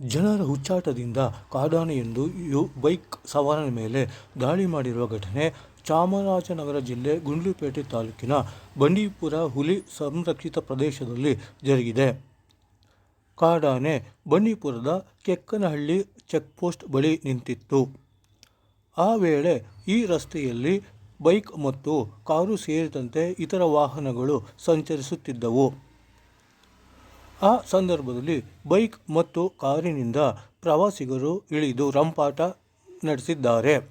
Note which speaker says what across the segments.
Speaker 1: ಜನರ ಹುಚ್ಚಾಟದಿಂದ ಕಾಡಾನೆಯೊಂದು you bike ಸವಾರನ ಮೇಲೆ ದಾಳಿ ಮಾಡಿರುವ ಘಟನೆ ಚಾಮರಾಜನಗರ ಜಿಲ್ಲೆ ಗುಂಡ್ಲುಪೇಟೆ ತಾಲೂಕಿನ ಬಂಡೀಪುರ ಹುಲಿ ಸಂರಕ್ಷಿತ ಪ್ರದೇಶದಲ್ಲಿ ಜರುಗಿದೆ. ಕಾಡಾನೆ ಬಂಡೀಪುರದ ಕೆಕ್ಕನಹಳ್ಳಿ ಚೆಕ್ಪೋಸ್ಟ್ ಬಳಿ ನಿಂತಿತ್ತು. ಆ ವೇಳೆ ಈ ರಸ್ತೆಯಲ್ಲಿ ಬೈಕ್ ಮತ್ತು ಕಾರು ಸೇರಿದಂತೆ ಇತರ ವಾಹನಗಳು ಸಂಚರಿಸುತ್ತಿದ್ದವು. ಆ ಸಂದರ್ಭದಲ್ಲಿ ಬೈಕ್ ಮತ್ತು ಕಾರಿನಿಂದ ಪ್ರವಾಸಿಗರು ಇಳಿದು ರಂಪಾಟ ನಡೆಸಿದ್ದಾರೆ.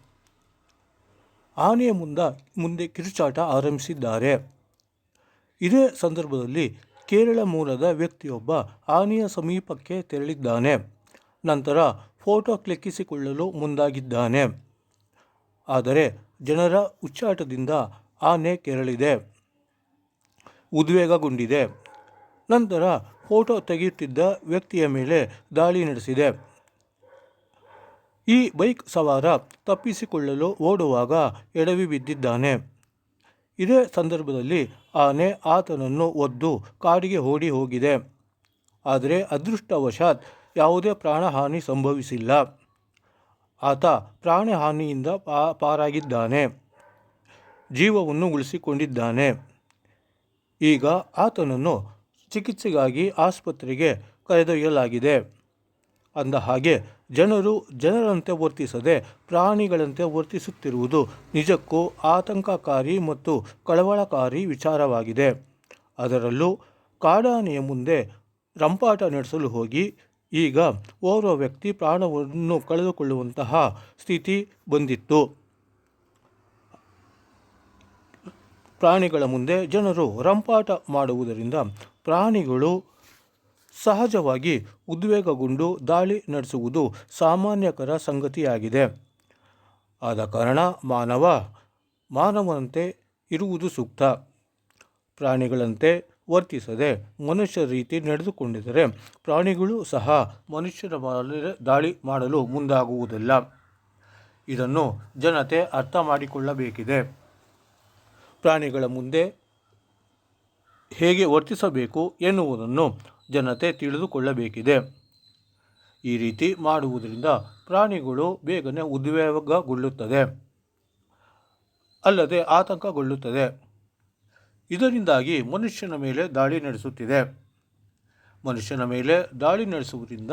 Speaker 1: ಆನೆಯ ಮುಂದ ಮುಂದೆ ಕಿರುಚಾಟ ಆರಂಭಿಸಿದ್ದಾರೆ. ಇದೇ ಸಂದರ್ಭದಲ್ಲಿ ಕೇರಳ ಮೂಲದ ವ್ಯಕ್ತಿಯೊಬ್ಬ ಆನೆಯ ಸಮೀಪಕ್ಕೆ ತೆರಳಿದ್ದಾನೆ. ನಂತರ ಫೋಟೋ ಕ್ಲಿಕ್ಕಿಸಿಕೊಳ್ಳಲು ಮುಂದಾಗಿದ್ದಾನೆ. ಆದರೆ ಜನರ ಉಚ್ಚಾಟದಿಂದ ಆನೆ ಕೆರಳಿದೆ. ಉದ್ವೇಗಗೊಂಡಿದೆ. ನಂತರ ಫೋಟೋ ತೆಗೆಯುತ್ತಿದ್ದ ವ್ಯಕ್ತಿಯ ಮೇಲೆ ದಾಳಿ ನಡೆಸಿದೆ. ಈ ಬೈಕ್ ಸವಾರ ತಪ್ಪಿಸಿಕೊಳ್ಳಲು ಓಡುವಾಗ ಎಡವಿ ಬಿದ್ದಿದ್ದಾನೆ. ಇದೇ ಸಂದರ್ಭದಲ್ಲಿ ಆನೆ ಆತನನ್ನು ಒದ್ದು ಕಾಡಿಗೆ ಓಡಿ ಹೋಗಿದೆ. ಆದರೆ ಅದೃಷ್ಟವಶಾತ್ ಯಾವುದೇ ಪ್ರಾಣಹಾನಿ ಸಂಭವಿಸಿಲ್ಲ. ಆತ ಪ್ರಾಣಹಾನಿಯಿಂದ ಪಾ, ಪಾರಾಗಿದ್ದಾನೆ. ಜೀವವನ್ನು ಉಳಿಸಿಕೊಂಡಿದ್ದಾನೆ. ಈಗ ಆತನನ್ನು ಚಿಕಿತ್ಸೆಗಾಗಿ ಆಸ್ಪತ್ರೆಗೆ ಕರೆದೊಯ್ಯಲಾಗಿದೆ. ಅಂದ ಹಾಗೆ, ಜನರು ಜನರಂತೆ ವರ್ತಿಸದೆ ಪ್ರಾಣಿಗಳಂತೆ ವರ್ತಿಸುತ್ತಿರುವುದು ನಿಜಕ್ಕೂ ಆತಂಕಕಾರಿ ಮತ್ತು ಕಳವಳಕಾರಿ ವಿಚಾರವಾಗಿದೆ. ಅದರಲ್ಲೂ, ಕಾಡಾನೆಯ ಮುಂದೆ ರಂಪಾಟ ನಡೆಸಲು ಹೋಗಿ, ಈಗ ಓರ್ವ ವ್ಯಕ್ತಿ ಪ್ರಾಣವನ್ನು ಕಳೆದುಕೊಳ್ಳುವಂತಹ ಸ್ಥಿತಿ ಬಂದಿತ್ತು. ಪ್ರಾಣಿಗಳ ಮುಂದೆ ಜನರು ರಂಪಾಟ ಮಾಡುವುದರಿಂದ ಪ್ರಾಣಿಗಳು ಸಹಜವಾಗಿ ಉದ್ವೇಗಗೊಂಡು ದಾಳಿ ನಡೆಸುವುದು ಸಾಮಾನ್ಯಕರ ಸಂಗತಿಯಾಗಿದೆ. ಆದ ಕಾರಣ ಮಾನವ ಮಾನವನಂತೆ ಇರುವುದು ಸೂಕ್ತ. ಪ್ರಾಣಿಗಳಂತೆ ವರ್ತಿಸದೆ ಮನುಷ್ಯ ರೀತಿ ನಡೆದುಕೊಂಡಿದ್ದರೆ ಪ್ರಾಣಿಗಳು ಸಹ ಮನುಷ್ಯರ ಮೇಲೆ ದಾಳಿ ಮಾಡಲು ಮುಂದಾಗುವುದಿಲ್ಲ. ಇದನ್ನು ಜನತೆ ಅರ್ಥ ಮಾಡಿಕೊಳ್ಳಬೇಕಿದೆ. ಪ್ರಾಣಿಗಳ ಮುಂದೆ ಹೇಗೆ ವರ್ತಿಸಬೇಕು ಎನ್ನುವುದನ್ನು ಜನತೆ ತಿಳಿದುಕೊಳ್ಳಬೇಕಿದೆ. ಈ ರೀತಿ ಮಾಡುವುದರಿಂದ ಪ್ರಾಣಿಗಳು ಬೇಗನೆ ಉದ್ವೇಗಗೊಳ್ಳುತ್ತದೆ, ಅಲ್ಲದೆ ಆತಂಕಗೊಳ್ಳುತ್ತದೆ. ಇದರಿಂದಾಗಿ ಮನುಷ್ಯನ ಮೇಲೆ ದಾಳಿ ನಡೆಸುತ್ತಿದೆ. ಮನುಷ್ಯನ ಮೇಲೆ ದಾಳಿ ನಡೆಸುವುದರಿಂದ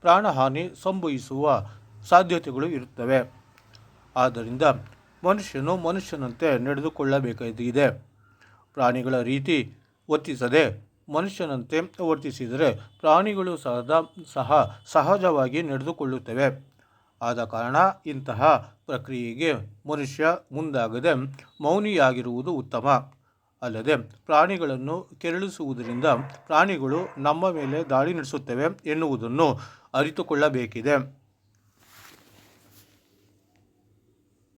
Speaker 1: ಪ್ರಾಣಹಾನಿ ಸಂಭವಿಸುವ ಸಾಧ್ಯತೆಗಳು ಇರುತ್ತವೆ. ಆದ್ದರಿಂದ ಮನುಷ್ಯನು ಮನುಷ್ಯನಂತೆ ನಡೆದುಕೊಳ್ಳಬೇಕಾಗಿದೆ. ಪ್ರಾಣಿಗಳ ರೀತಿ ವರ್ತಿಸದೆ ಮನುಷ್ಯನಂತೆ ವರ್ತಿಸಿದರೆ ಪ್ರಾಣಿಗಳು ಸಹದ, ಸಹ ಸಹಜವಾಗಿ ನಡೆದುಕೊಳ್ಳುತ್ತವೆ. ಆದ ಕಾರಣ ಇಂತಹ ಪ್ರಕ್ರಿಯೆಗೆ ಮನುಷ್ಯ ಮುಂದಾಗದೆ ಮೌನಿಯಾಗಿರುವುದು ಉತ್ತಮ. ಅಲ್ಲದೆ ಪ್ರಾಣಿಗಳನ್ನು ಕೆರಳಿಸುವುದರಿಂದ ಪ್ರಾಣಿಗಳು ನಮ್ಮ ಮೇಲೆ ದಾಳಿ ನಡೆಸುತ್ತವೆ ಎನ್ನುವುದನ್ನು ಅರಿತುಕೊಳ್ಳಬೇಕಿದೆ.